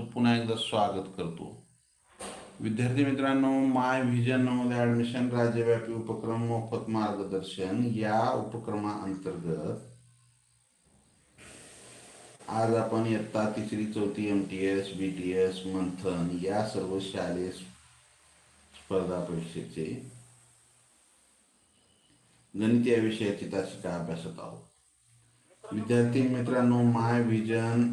तुमचं पुन्हा एकदा स्वागत करतो. विद्यार्थी मित्रांनो माय व्हिजनमध्ये ॲडमिशन राज्यव्यापी उपक्रम मोफत मार्गदर्शन या उपक्रमाअंतर्गत आज आपण इयत्ता तिसरी चौथी M T S B T S Manthan या सर्व शालेय स्पर्धा परीक्षेचे गणित या विषयाची तासिका अभ्यासत आहोत. विद्यार्थी मित्रांनो माय व्हिजन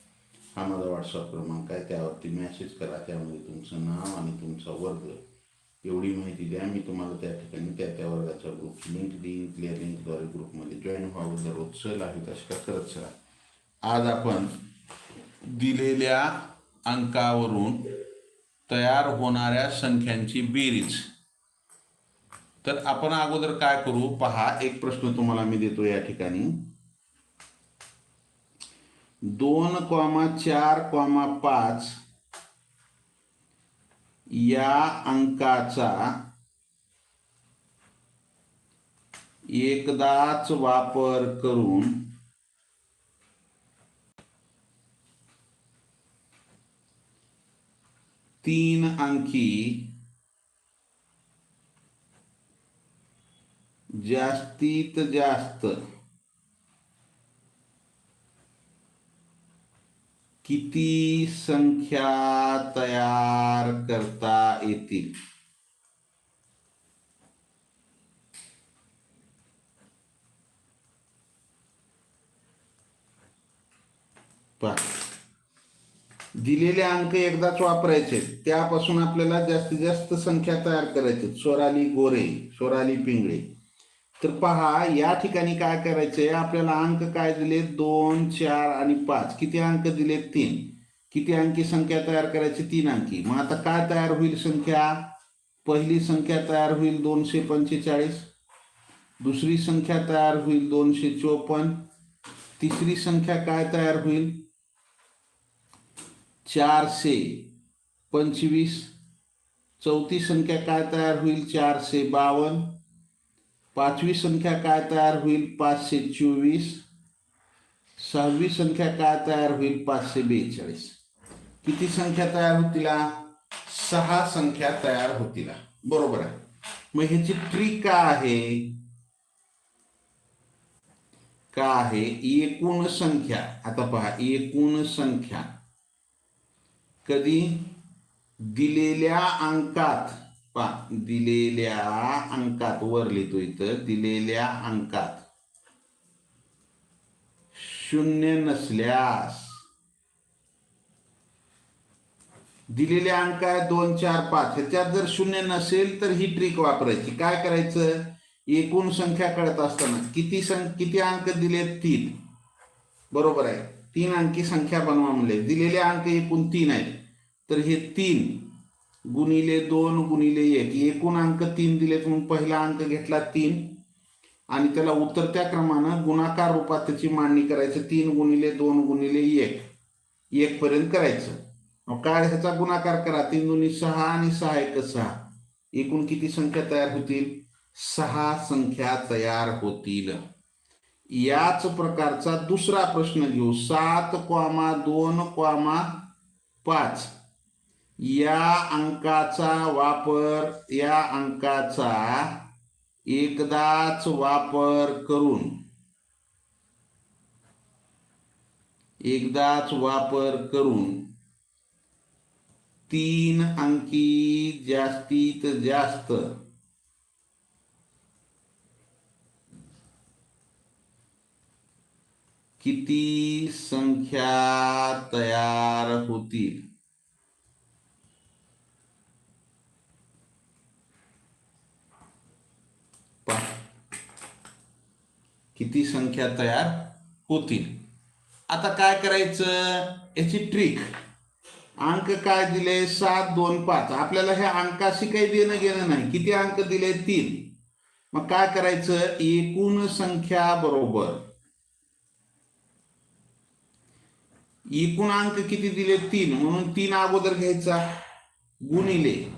हा माझा व्हॉट्सअप क्रमांक आहे त्यावरती मेसेज करा त्यामध्ये तुमचं नाव आणि तुमचा वर्ग. एवढी माहिती द्या मी तुम्हाला त्या ठिकाणी त्या त्या वर्गाच्या ग्रुप लिंक देईन. क्लिअर लिंकद्वारे ग्रुपमध्ये जॉईन व्हावं दररोज चल आहे तशा करत चला आज आपण दिलेल्या अंकावरून तयार होणाऱ्या संख्यांची बेरीज. तर आपण अगोदर काय करू? पहा एक प्रश्न तुम्हाला मी देतो या ठिकाणी. दोन कॉमा चार कॉमा पाच या अंकाचा एकदाच वापर करून तीन अंकी जास्तीत जास्त किती संख्या तयार करता येतील? दिलेले अंक एकदाच वापरायचे. त्यापासून आपल्याला जास्तीत जास्त संख्या तयार करायची सोराली गोरे सोराली पिंगळे. तर पहा या ठिकाणी काय करायचंय? आपल्याला अंक काय दिले दोन चार आणि पाच. किती अंक दिले तीन. किती अंकी संख्या तयार करायची? तीन अंकी. मग आता काय तयार होईल संख्या? पहिली संख्या तयार होईल दोनशे पंचेचाळीस. दुसरी संख्या तयार होईल दोनशे चोपन्न. तिसरी संख्या काय तयार होईल? चारशे पंचवीस. चौथी संख्या काय तयार होईल? चारशे बावन्न. पाचवी संख्या काय तयार होईल? पाचशे चोवीस. सहावी संख्या काय तयार होईल? पाचशे बेचाळीस. किती संख्या तयार होतील सहा संख्या तयार होतील बरोबर आहे. मग ह्याची ट्रिक काय आहे? का आहे? एकूण संख्या. आता पहा एकूण संख्या. कधी? दिलेल्या अंकात. पा दिलेल्या अंकात वर लिहितो इथं दिलेल्या अंकात. शून्य नसल्यास दिलेले अंक आहे दोन चार पाच ह्याच्यात जर शून्य नसेल तर ही ट्रिक वापरायची. काय करायचं? एकूण संख्या कळत असताना किती सं किती अंक दिले तीन. बरोबर आहे. तीन अंकी संख्या बनवा म्हणले. दिलेले अंक एकूण तीन आहेत. तर हे तीन. गुणिले दोन गुणिले एक. एकूण अंक तीन दिलेत म्हणून पहिला अंक घेतला तीन. आणि त्याला उतरत्या क्रमानं गुणाकार रूपात त्याची मांडणी करायचं. तीन गुणिले दोन गुणिले एक. एक पर्यंत करायचं. मग काय ह्याचा गुणाकार करा. तीन दोन्ही सहा आणि सहा एक सहा. एकूण किती संख्या तयार होतील? सहा संख्या तयार होतील. याच प्रकारचा दुसरा प्रश्न घेऊ. सात क्वामा दोन क्वामा पाच. या अंकाचा वापर या अंकाचा एकदाच वापर करून एकदाच वापर करून तीन अंकी जास्तीत जास्त किती संख्या तयार होतील? किती संख्या तयार होतील? आता काय करायचं? याची ट्रिक अंक काय दिले? सात दोन पाच. आपल्याला ह्या अंकाशी काही देणं घेणं नाही. किती अंक दिले? तीन. मग काय करायचं? एकूण संख्या बरोबर. एकूण अंक किती दिले? तीन. म्हणून तीन अगोदर घ्यायचा. गुणिले.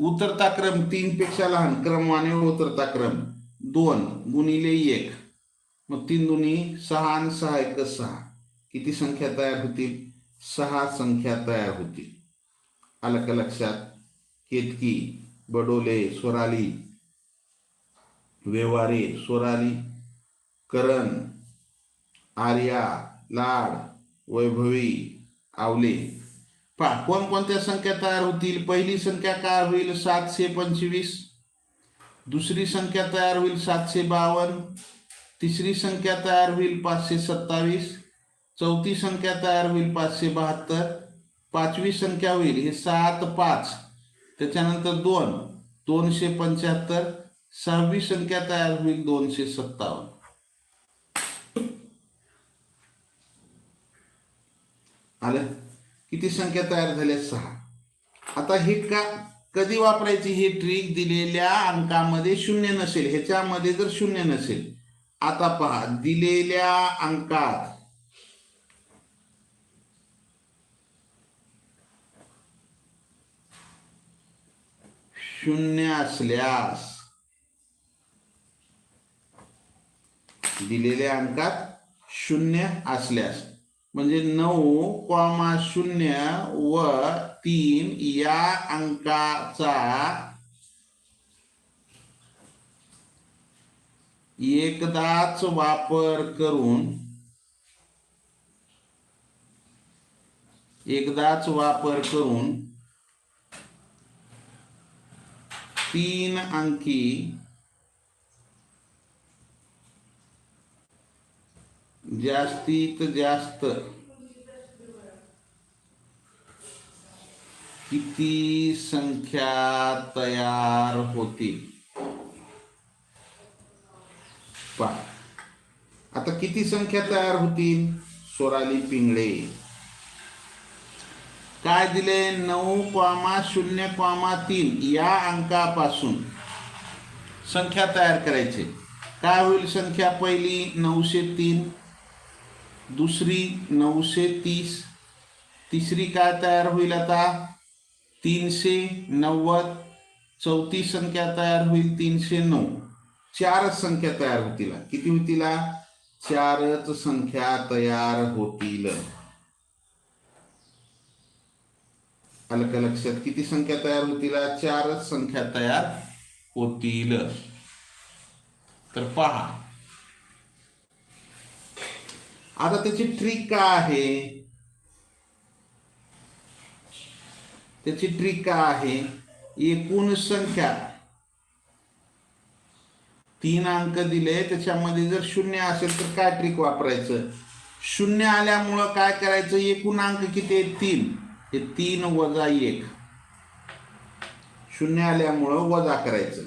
उतरता क्रम तीन पेक्षा लहान. क्रमाने उतरता क्रम दोन. गुणिले एक. मग तीन दोन्ही सहा आणि सहा एक सहा. किती संख्या तयार होतील? सहा संख्या तयार होतील. आलं का लक्षात? केतकी बडोले स्वराली व्यवहारे स्वराली करण आर्या लाड वैभवी आवले. पहा कोणकोणत्या संख्या तयार होतील? पहिली संख्या काय होईल? सातशे पंचवीस. दुसरी संख्या तयार होईल? सातशे बावन्न. तिसरी संख्या तयार होईल पाचशे सत्तावीस. चौथी संख्या तयार होईल पाचशे बहात्तर. पाचवी संख्या होईल हे सात पाच. त्याच्यानंतर दोन दोनशे पंच्याहत्तर. सहावी संख्या तयार होईल दोनशे सत्तावन्न. आलं? किती संख्या तयार झाल्या? सहा. आता हे का कधी वापरायची ही ट्रिक दिलेल्या अंकामध्ये शून्य नसेल? ह्याच्यामध्ये जर शून्य नसेल आता पहा दिलेल्या अंकात. शून्य असल्यास दिलेल्या अंकात शून्य असल्यास म्हणजे नऊ कॉमा शून्य व तीन या अंकाचा एकदाच वापर करून एकदाच वापर करून तीन अंकी जास्तीत जास्त किती संख्या तयार होतील? पहा. आता किती संख्या तयार होतील? सोराली पिंगळे. काय दिले? नऊ क्वामा शून्य क्वामा तीन या अंकापासून. संख्या तयार करायचे. काय होईल संख्या पहिली? नऊशे तीन. दुसरी नऊशे तीस. तिसरी काय तयार होईल आता? तीनशे नव्वद. चौथी संख्या तयार होईल तीनशे नऊ. चारच संख्या तयार होतील. किती होतील? चारच संख्या तयार होतील. अलक लक्षात किती संख्या तयार होतील? चारच संख्या तयार होतील. तर पहा. आता त्याची ट्रिक काय आहे? त्याची ट्रिक काय आहे? एकूण संख्या. तीन अंक दिले त्याच्यामध्ये जर शून्य असेल तर काय ट्रिक वापरायचं? शून्य आल्यामुळं काय करायचं? एकूण अंक किती आहे तीन. हे तीन वजा एक. शून्य आल्यामुळं वजा करायचं.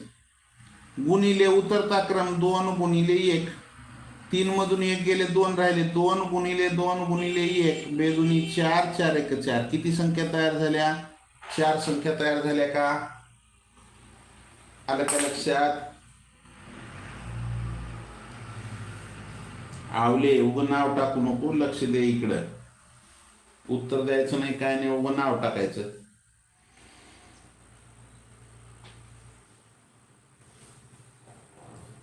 गुणिले उतरता क्रम दोन गुणिले एक. तीन मधून एक गेले दोन राहिले दोन गुणिले दोन गुणिले एक. बेदुनी चार चार एक चार. किती संख्या तयार झाल्या? चार संख्या तयार झाल्या का? आलं का लक्षात? आवले उगं नाव टाकू नको लक्ष दे इकडं. उत्तर द्यायचं नाही काय नाही उगं नाव टाकायचं.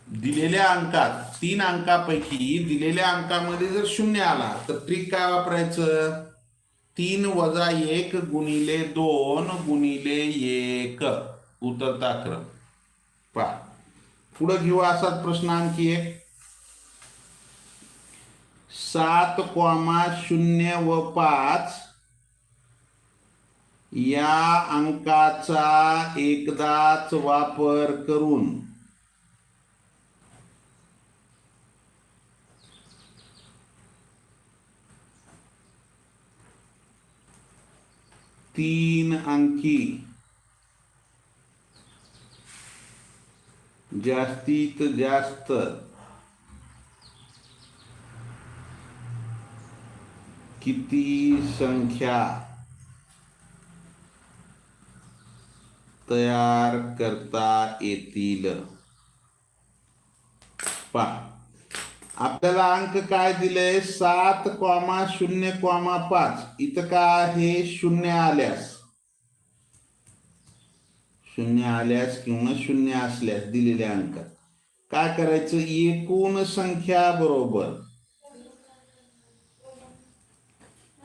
दिलेल्या अंकात तीन अंकापैकी दिलेल्या अंकामध्ये जर शून्य आला तर ट्रिक काय वापरायचं? तीन वजा एक गुणिले दोन गुणिले एक. उतरता क्रम. पा पुढं घेऊ असाच प्रश्न आणखी एक. सात कॉमा शून्य व पाच या अंकाचा एकदाच वापर करून तीन अंकी जास्तीत जास्त किती संख्या तयार करता येतील पहा. आपल्याला अंक काय दिले? सात कॉमा शून्य कॉमा पाच. इथं काय आहे? शून्य आल्यास. शून्य आल्यास किंवा शून्य असल्यास दिलेले अंक. काय करायचं? एकूण संख्या बरोबर.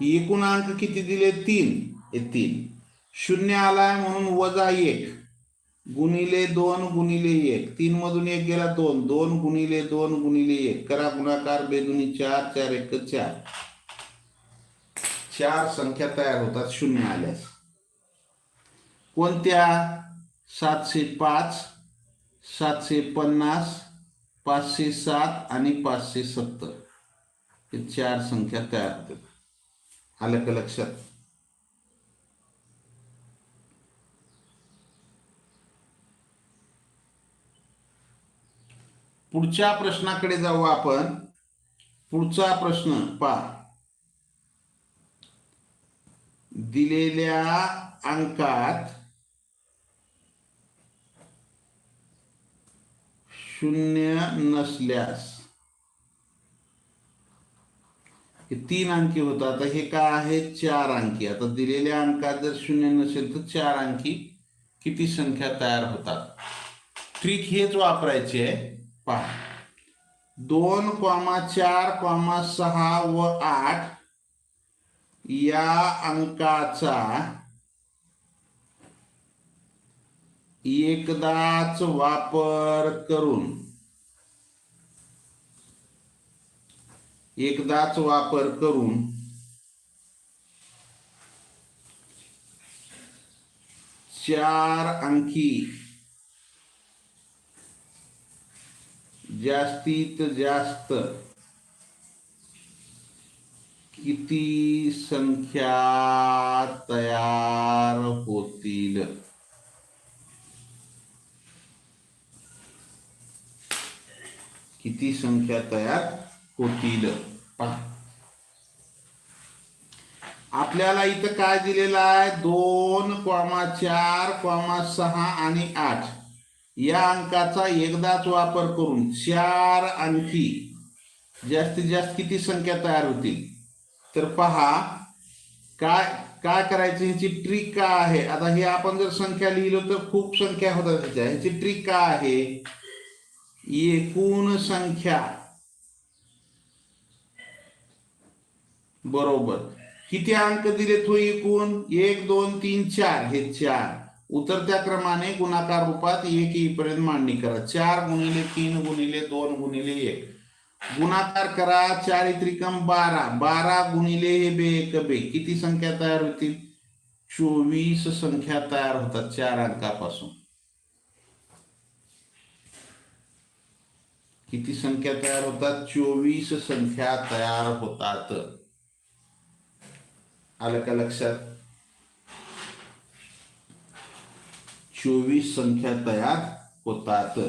एकूण अंक किती दिले? तीन. हे तीन. शून्य आलाय म्हणून वजा एक. गुणिले दोन गुणिले एक. तीन मधून एक गेला दोन. दोन गुणिले दोन गुणिले एक. करा गुणाकार बेदुनी चार चार एक चार. चार संख्या तयार होतात शून्य आल्यास. कोणत्या? सातशे पाच सातशे पन्नास पाचशे सात आणि पाचशे सत्तर. हे चार संख्या तयार होतात. आलं का लक्षात पुढच्या प्रश्नाकडे जाऊ आपण. पुढचा प्रश्न पा दिलेल्या अंकात शून्य नसल्यास हे तीन अंकी होतं. आता हे काय आहे? चार अंकी. आता दिलेल्या अंकात जर शून्य नसेल तर चार अंकी किती संख्या तयार होतात? ट्रिक हेच वापरायची आहे. पहा. दोन कॉमा चार कॉमा सहा व आठ या अंकाचा एकदाच वापर करून एकदाच वापर करून चार अंकी जास्तीत जास्त किती संख्या तयार होतील? किती संख्या तयार होतील पहा. आपल्याला इथं काय दिलेलं आहे? दोन कॉमा चार क्वामा सहा आणि आठ. या अंकाचा एकदाच वापर करून चार अंकी जास्तीत जास्त किती संख्या तयार होतील? तर पहा काय काय करायचं? ह्याची ट्रिक काय आहे? आता हे आपण जर संख्या लिहिलो तर खूप संख्या होतात त्याच्या. ह्याची ट्रिक काय आहे? एकूण संख्या. बरोबर. किती अंक दिलेत हो एकूण? एक दोन तीन चार. हे चार. उतरत्या क्रमाने गुणाकार रूपात एक येईपर्यंत मांडणी करा. चार गुणिले तीन गुणिले दोन गुणिले एक. गुणाकार करा. चार त्रिकम बारा. बारा गुणिले हे बे एक बे. किती संख्या तयार होतील? चोवीस संख्या तयार होतात चार अंकापासून. किती संख्या तयार होतात? चोवीस संख्या तयार होतात. आलं का लक्षात? चोवीस संख्या तयार होतात.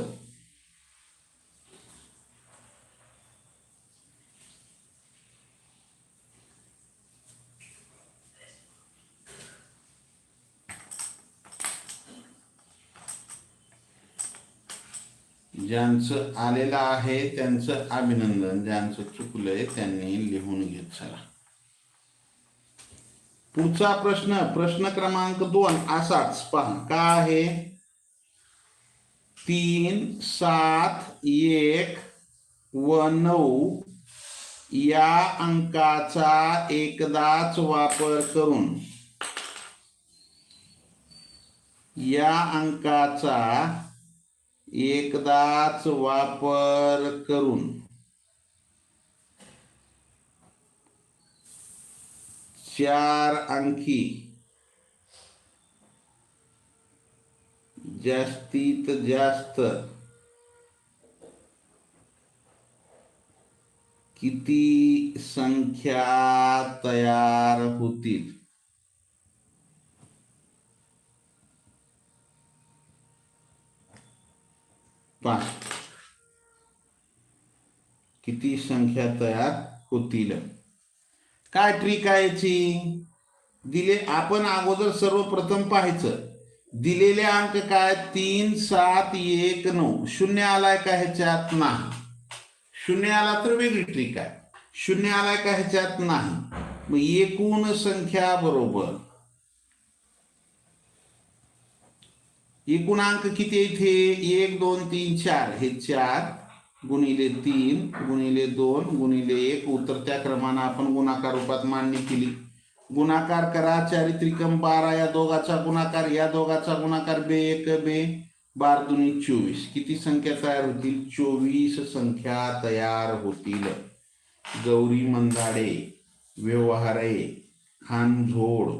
ज्यांचं आलेलं आहे त्यांचं अभिनंदन ज्यांचं चुकलंय त्यांनी लिहून घेत चला. पुढचा प्रश्न प्रश्न क्रमांक दोन असाच. पहा काय आहे? तीन सात एक व नऊ. या अंकाचा एकदाच वापर करून या अंकाचा एकदाच वापर करून चार अंकी। जास्तीत जास्त। किती संख्या तयार होतील? पहा किती संख्या तयार होतील? काय ट्रिक आहे याची? दिले आपण अगोदर सर्वप्रथम पाहायचं. दिलेले अंक काय? तीन सात एक नऊ. शून्य आलाय का ह्याच्यात? नाही. शून्य आला तर वेगळी ट्रिक आहे. शून्य आलाय का ह्याच्यात? नाही. मग एकूण संख्या बरोबर. एकूण अंक किती येथे एक दोन तीन चार. हे चार. गुणिले तीन गुणिले दोन गुणिले एक. उतरत्या क्रमानं आपण गुणाकार रूपात मांडणी केली. गुणाकार करा चारित्रिकम बारा या दोघाचा गुणाकार या दोघाचा गुणाकार बे एक बे बार दुनी चोवीस. किती संख्या तयार होतील? चोवीस संख्या तयार होतील. गौरी मंदाडे व्यवहारे खानझोड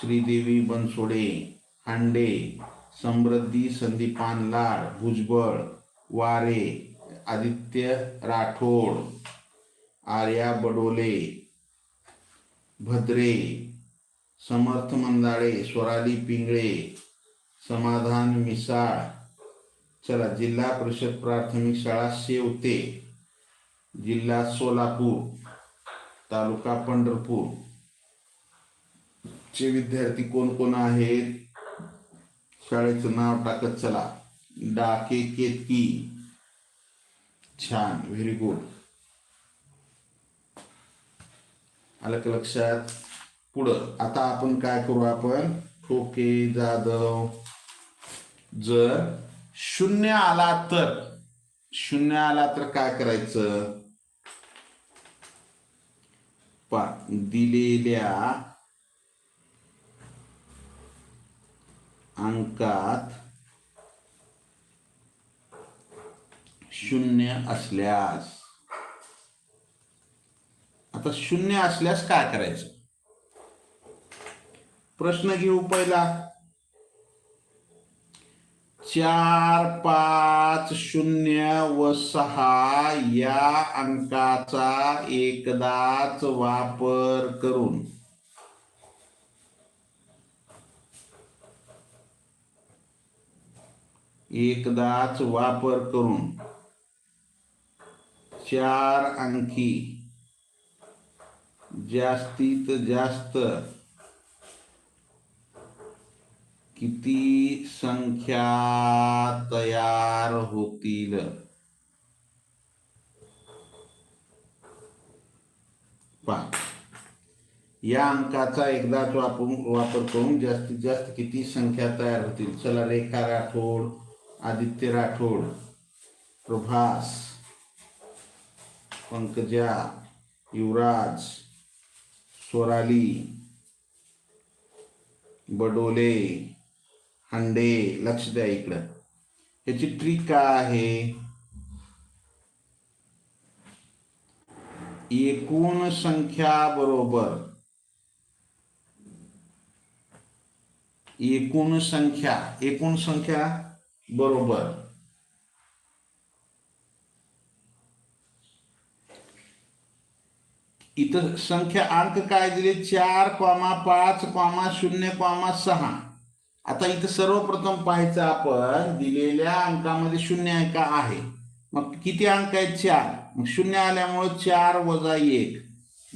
श्रीदेवी बनसोडे हांडे समृद्धी संदीपान लाड भुजबळ वारे आदित्य राठोड आर्या बडोले भद्रे समर्थ मंदाळे स्वराली पिंगळे समाधान मिसाळ चला जिल्हा परिषद प्राथमिक शाळा शेवते. जिल्हा सोलापूर तालुका पंढरपूर. चे विद्यार्थी कोण कोण आहेत? शाळेचं नाव टाकत चला. डाके केतकी. छान व्हेरी गुड आलं का लक्षात पुढं. आता आपण काय करू आपण? ठोके जाधव जर शून्य आला तर. शून्य आला तर काय करायचं? पा दिलेल्या अंकात शून्य असल्यास. आता शून्य असल्यास काय करायचं? प्रश्न घेऊ पहिला. चार पाच शून्य व सहा या अंकाचा एकदाच वापर करून. एकदाच वापर करून. चार अंकी. जास्तीत जास्त किती संख्या तयार होतील? पहा या अंकाचा एकदाच वापर वापर करून जास्तीत जास्त किती संख्या तयार होतील? चला रेखा राठोड आदित्य राठोड प्रभास. पंकजा युवराज स्वराली बडोले हांडे लक्ष द्या इकडं. याची ट्रिक काय आहे? एकूण संख्या बरोबर. एकूण संख्या एकूण संख्या बरोबर. इथं संख्या अंक काय दिले? चार कॉमा पाच कॉमा शून्य कॉमा सहा. आता इथं सर्वप्रथम पाहायचं आपण दिलेल्या अंकामध्ये शून्य अंक आहे. मग किती अंक आहेत चार? मग शून्य आल्यामुळे चार वजा एक.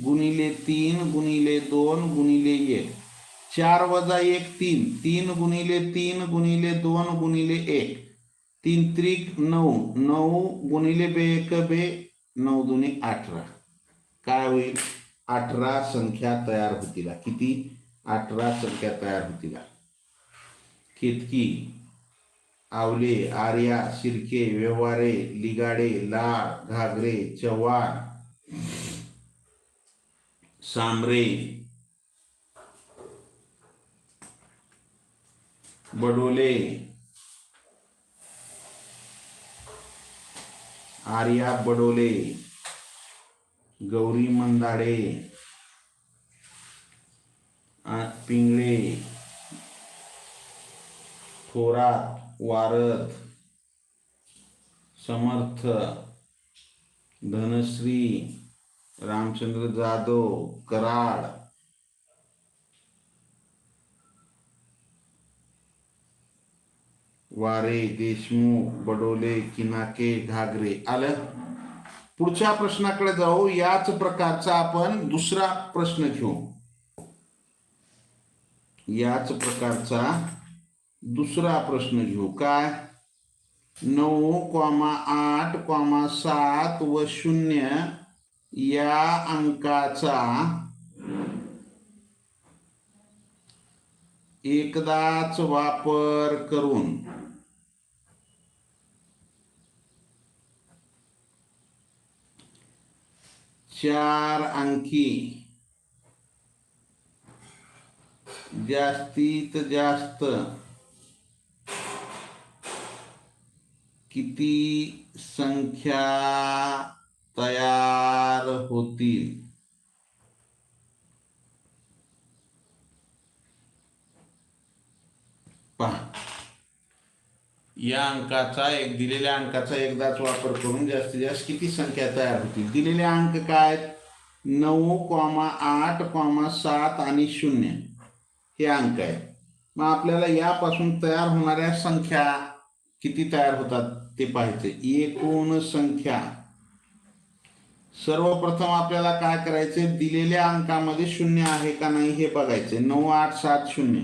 गुणिले तीन गुणिले दोन गुणिले एक. चार वजा एक तीन. तीन गुणिले तीन गुणिले दोन गुणिले एक. तीन त्रिक नऊ. नऊ गुणिले बे एक बे नऊ दुने अठरा. काय होईल? अठरा संख्या तयार होतील. किती? अठरा संख्या तयार होतील. केतकी? आवले आर्या शिर्के व्यवहारे लिगाडे लाड घागरे चव्हाण सांबरे बडोले आर्या बडोले गौरी मंदाडे पिंगळे थोरात वारद समर्थ धनश्री रामचंद्र जाधव कराड वारे देशमुख बडोले किनाके घागरे आलं? पुढच्या प्रश्नाकडे जाऊ याच प्रकारचा आपण दुसरा प्रश्न घेऊ. याच प्रकारचा दुसरा प्रश्न घेऊ. काय? नऊ कॉमा आठ कॉमा सात व शून्य या अंकाचा एकदाच वापर करून चार अंकी. जास्तीत जास्त किती संख्या तयार होतील? पहा. या अंकाचा एक दिलेल्या अंकाचा एकदाच वापर करून जास्तीत जास्त किती संख्या तयार होतील? दिलेले अंक काय आहेत? नऊ कॉमा आठ कॉमा सात आणि शून्य हे अंक आहेत. मग आपल्याला यापासून तयार होणाऱ्या संख्या किती तयार होतात ते पाहायचे एकूण संख्या. सर्वप्रथम आपल्याला काय करायचे दिलेल्या अंकामध्ये शून्य आहे का नाही हे बघायचे नऊ आठ सात शून्य.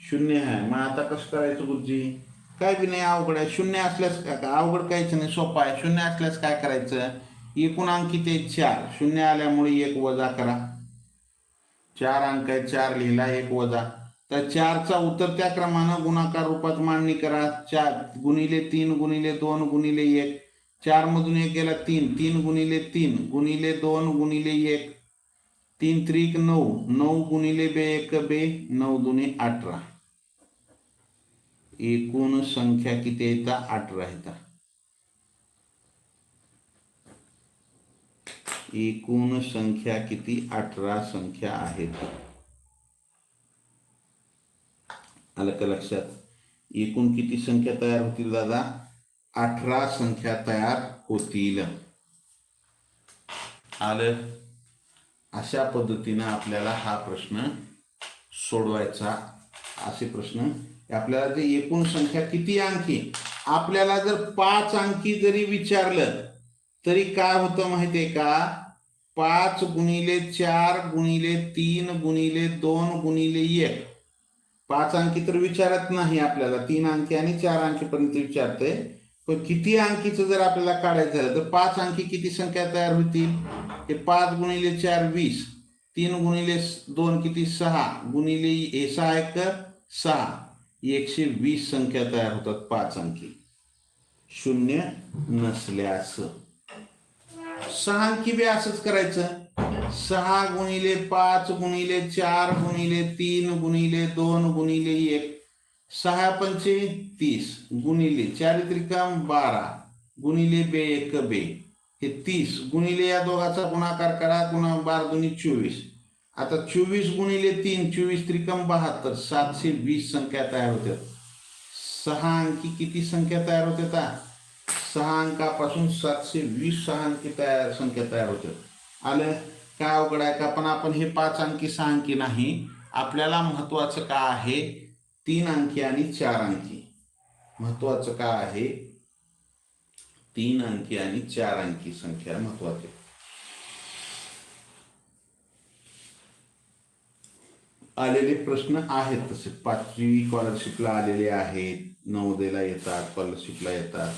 शून्य आहे. मग आता कसं करायचं गुरुजी काय बी नाही अवघड आहे. शून्य असल्यास काय काय अवघड काहीच नाही सोपं आहे. शून्य असल्यास काय करायचं? एकूण अंकी ते चार. शून्य आल्यामुळे एक वजा करा. चार अंक आहे चार लिहिला एक वजा. तर चारचा उतरत्या क्रमानं गुणाकार रूपात मांडणी करा. चार गुणिले तीन गुणिले दोन गुणिले एक. चार मधून एक गेला तीन. तीन गुणिले तीन गुणिले दोन गुणिले एक. तीन त्रिक नऊ. नऊ गुणिले बे एक बे नऊ दुने अठरा. एकूण संख्या किती येतात अठरा येतात एकूण संख्या किती? अठरा संख्या आहेत. आलं का लक्षात? एकूण किती संख्या तयार होतील दादा? अठरा संख्या तयार होतील. आलं? अशा पद्धतीनं आपल्याला हा प्रश्न सोडवायचा. असे प्रश्न आपल्याला ते एकूण संख्या किती अंकी? आपल्याला जर पाच अंकी जरी विचारलं तरी काय होतं माहितीये का? पाच गुणिले चार गुणिले तीन गुणिले दोन गुणिले एक. पाच अंकी तर विचारत नाही आपल्याला. तीन अंकी आणि चार अंकीपर्यंत विचारते पण किती अंकीचं जर आपल्याला काढायचं झालं तर पाच अंकी किती संख्या तयार होतील? हे पाच गुणिले चार वीस. तीन गुणिले दोन किती? सहा. गुणिले हे सहा एक सहा. एकशे वीस संख्या तयार होतात पाच अंकी. शून्य नसल्यास. सहा अंकी बी असंच करायचं. सहा गुणिले पाच गुणिले चार गुणिले तीन गुणिले दोन गुणिले एक. सहा पंचे तीस गुणिले चारित्रिकम बारा गुणिले बे एक बे. हे तीस गुणिले या दोघाचा गुणाकार करा गुणा बार दोन्ही चोवीस. आता चोवीस गुणिले तीन चोवीस त्रिकम बहात्तर सातशे वीस संख्या तयार होत्या. सहा अंकी किती संख्या तयार होतात सहा अंकापासून सातशे वीस सहा अंकी तयार संख्या तयार होत्या. आलं? काय अवघड आहे का? पण आपण हे पाच अंकी सहा अंकी नाही. आपल्याला महत्वाचं काय आहे? तीन अंकी आणि चार अंकी. महत्वाचं काय आहे? तीन अंकी आणि चार अंकी संख्या महत्वाची. आलेले प्रश्न आहेत तसे. पाचवी स्कॉलरशिपला आलेले आहेत नवोदयला येतात स्कॉलरशिपला येतात.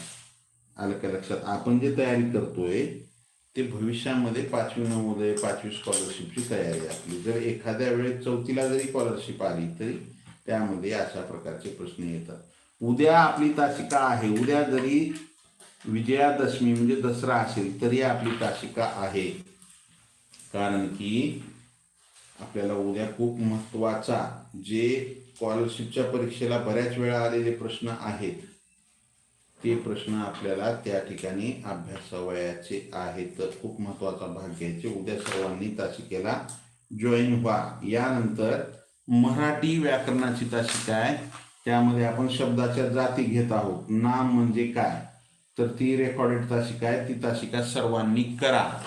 आलं का लक्षात? आपण जे तयारी करतोय ते भविष्यामध्ये पाचवी नवोदय पाचवी स्कॉलरशिपची तयारी आपली. जर एखाद्या वेळेस चौथीला जरी स्कॉलरशिप आली तरी त्यामध्ये अशा प्रकारचे प्रश्न येतात. उद्या आपली तासिका आहे. उद्या जरी विजयादशमी म्हणजे दसरा असेल तरी आपली तासिका आहे. कारण की आपल्याला उद्या खूप महत्त्वाचा जे स्कॉलरशिपच्या परीक्षेला बऱ्याच वेळा आलेले प्रश्न आहेत ते प्रश्न आपल्याला त्या ठिकाणी अभ्यासावयाचे आहेत. तर खूप महत्त्वाचा भाग घ्यायचे. उद्या सर्वांनी तासिकेला जॉईन व्हा. यानंतर मराठी व्याकरणाची तासिका आहे. त्यामध्ये आपण शब्दाच्या जाती घेत आहोत. नाम म्हणजे काय? तर ती रेकॉर्डेड तासिका आहे. ती तासिका सर्वांनी करा.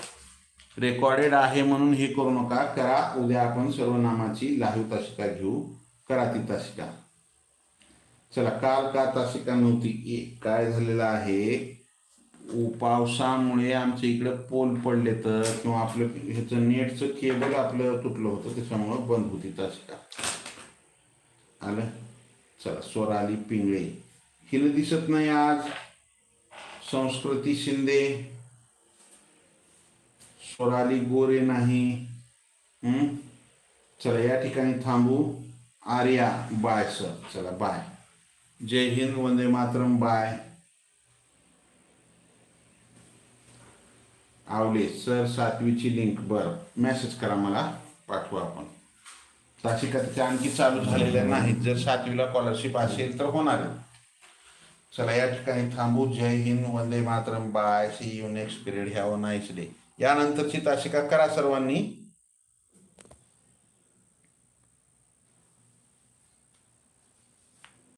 रेकॉर्डेड आहे म्हणून हे करू नका. करा. उद्या आपण सर्वनामाची लाईव्ह तासिका घेऊ. करा ती तासिका. चला काल का तासिका नव्हती? काय झालेलं आहे? पावसामुळे आमच्या इकडं पोल पडले तर किंवा आपलं ह्याचं नेटचं केबल आपलं तुटलं होतं त्याच्यामुळं बंद होती तासिका. आलं? चला स्वराली पिंगळे. हिला दिसत नाही आज. संस्कृती शिंदे. स्वराली गोरे नाही. हम्म? चला या ठिकाणी थांबू. आर्या बाय सर चला बाय. जय हिंद वंदे मातरम बाय. आवले सर सातवीची लिंक बर मेसेज करा मला पाठवा आपण. तासिका त्या आणखी चालू झालेल्या नाहीत. जर सातवीला स्कॉलरशिप असेल तर होणार चला या ठिकाणी थांबू. जय हिंद वंदे Mataram bye. See you next period have a nice day यानंतरची तासिका करा सर्वांनी.